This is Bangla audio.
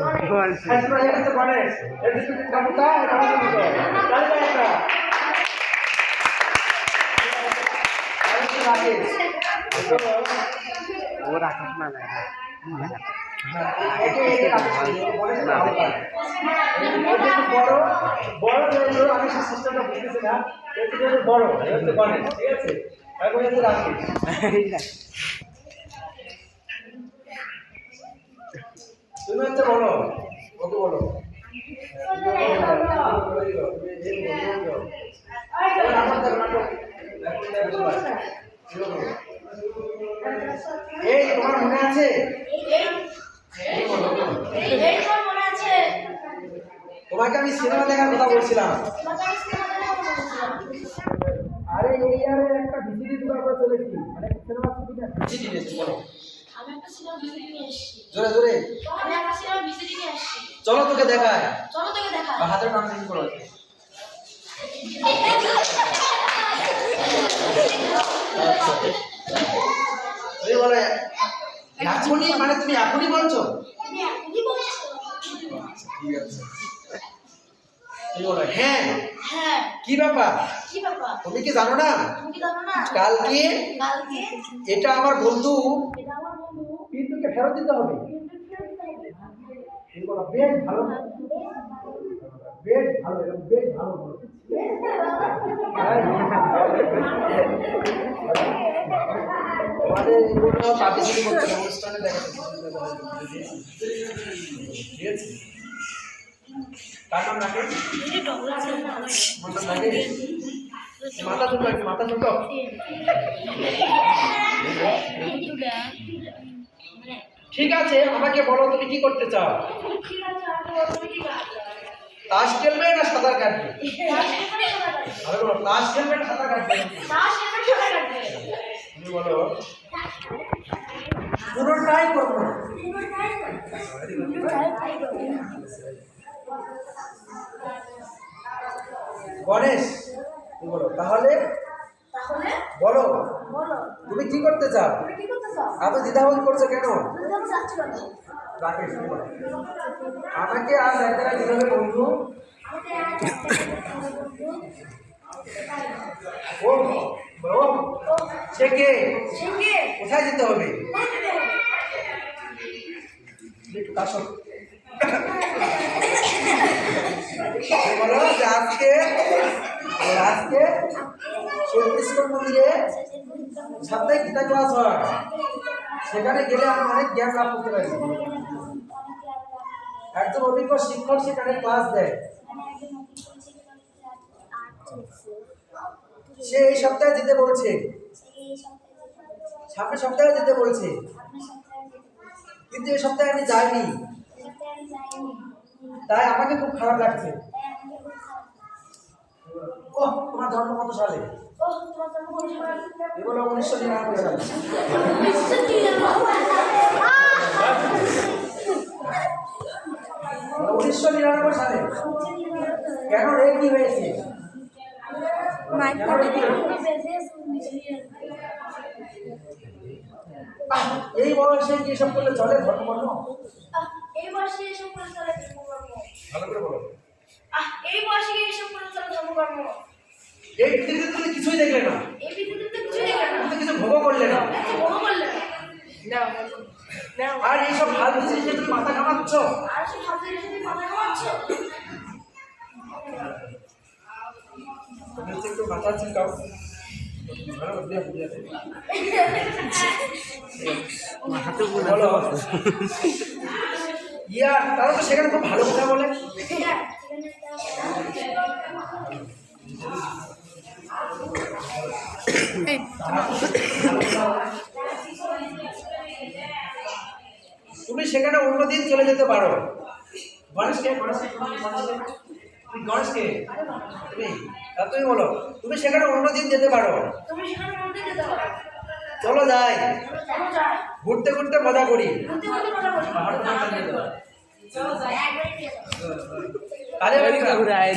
হয়ে ওর আকাশ না বড় বড় আমি সিস্টেমটা বুঝতেছি না বড় ঠিক আছে এখন তুমি হচ্ছে বলো। ওকে বলো। এই তোমার মনে আছে? তোমাকে আমি সিনেমা দেখার কথা বলছিলাম। আরে এই ইয়ারে একটা ভিসিডি দুটো আমরা চলেছি মানে সিনেমা ছবিটা ভিসিডি নিয়েছি বলো। আমি একটা সিনেমা ভিজিট নিয়ে এসেছি। জোরে জোরে আমি একটা সিনেমা ভিজিট নিয়ে এসেছি চলো তোকে দেখায়। চলো তোকে দেখা আর হাতের নাম করো। এখনই মানে তুমি এখনই বলছো? ঠিক আছে। হ্যাঁ। হ্যাঁ। কি ব্যাপার? কি ব্যাপার? তুমি কি জানো না? তুমি কি জানো না? কালকে কালকে এটা আমার বন্ধু এটা আমার বন্ধু। পিন্টুকে ফেরত দিতে হবে। বলো বেশ ভালো বেশ ভালো এরকম বেশ ভালো বলো। আমাদের এগুলো পার্টিসিপেট করছে অনুষ্ঠানে দেখা ঠিক আছে কার নাম রাখে এটা ডবল আছে না মাথা লাগে মাথা চুটো ঠিক আছে আমাকে বলো তুমি কি করতে চাও? তাস খেলবে না সাঁতার কাটবে? তাস খেলবে না সাঁতার কাটবে? আরে বলো তাস খেলবে না সাঁতার কাটবে? তুমি বলো। পুরোটাই করব। গণেশ তুমি বলো। তাহলে? বলো। তুমি কি করতে চাও? এত দ্বিধাবোধ করছ কেন। আমাকে এক জায়গায় দিতে হবে বন্ধু? আর কোথায় যেতে হবে? বলো আজকে আজকে মন্দিরে সাপ্তাহিক গীতা ক্লাস হয়। সেখানে গেলে আমি অনেক জ্ঞান লাভ করতে পারি। একজন অভিজ্ঞ শিক্ষক সেখানে ক্লাস দেয়। সে এই সপ্তাহে যেতে বলছে। সামনের সপ্তাহে যেতে বলছে। কিন্তু এই সপ্তাহে আমি যাইনি। তাই আমাকে খুব খারাপ লাগছে। ও তোমার জন্ম কত সালে? এগুলো উনিশশো নিরানব্বই সালে উনিশশো নিরানব্বই সালে কেন রে কি হয়েছে? এই বয়সে কি এসব করলে চলে ধর্ম কর্ম এই বয়সে এসব করে চলে ধর্মকর্ম। ভালো করে বলো। এই বয়সে এসব করে চলে ধর্মকর্ম? এই পৃথিবীতে তুমি কিছুই দেখলে না। এই পৃথিবীতে তো কিছুই দেখে না। তুমি কিছু ভোগও করলে না। এত করলে না। আর এইসব ফালতু জিনিসে তুমি মাথা ঘামাচ্ছ? আর সব মাথা ঘামাচ্ছ? তুমি একটু মাথা ইয়া তারা তো সেখানে খুব ভালো কথা বলে। তুমি সেখানে অন্যদিন চলে যেতে পারো। গণেশকে গণেশকে গণেশকে তুমি তুমি তা তুমি বলো তুমি সেখানে অন্যদিন যেতে পারো। চলো যাই। ঘুরতে ঘুরতে মজা করি। তাহলে ঘুরে আয়।